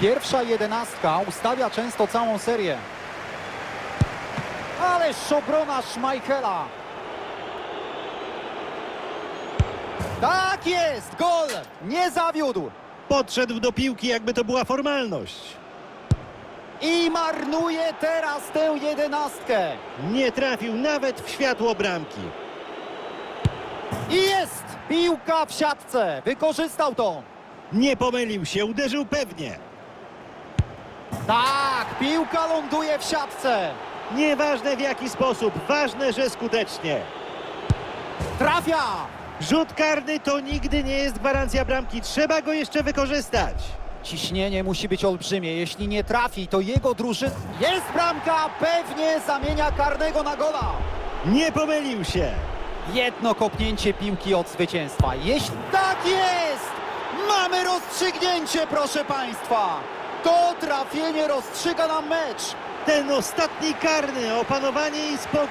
Pierwsza jedenastka ustawia często całą serię. Ależ obrona Schmeichela. Tak jest, gol! Nie zawiódł. Podszedł do piłki, jakby to była formalność. I marnuje teraz tę jedenastkę. Nie trafił nawet w światło bramki. I jest! Piłka w siatce. Wykorzystał to. Nie pomylił się, uderzył pewnie. Tak, piłka ląduje w siatce. Nieważne w jaki sposób, ważne, że skutecznie. Trafia. Rzut karny to nigdy nie jest gwarancja bramki, trzeba go jeszcze wykorzystać. Ciśnienie musi być olbrzymie. Jeśli nie trafi, to jego drużyn... Jest bramka! Pewnie zamienia karnego na gola. Nie pomylił się. Jedno kopnięcie piłki od zwycięstwa. Jeśli tak jest! Mamy rozstrzygnięcie, proszę Państwa! To trafienie rozstrzyga nam mecz. Ten ostatni karny, opanowanie i spokój.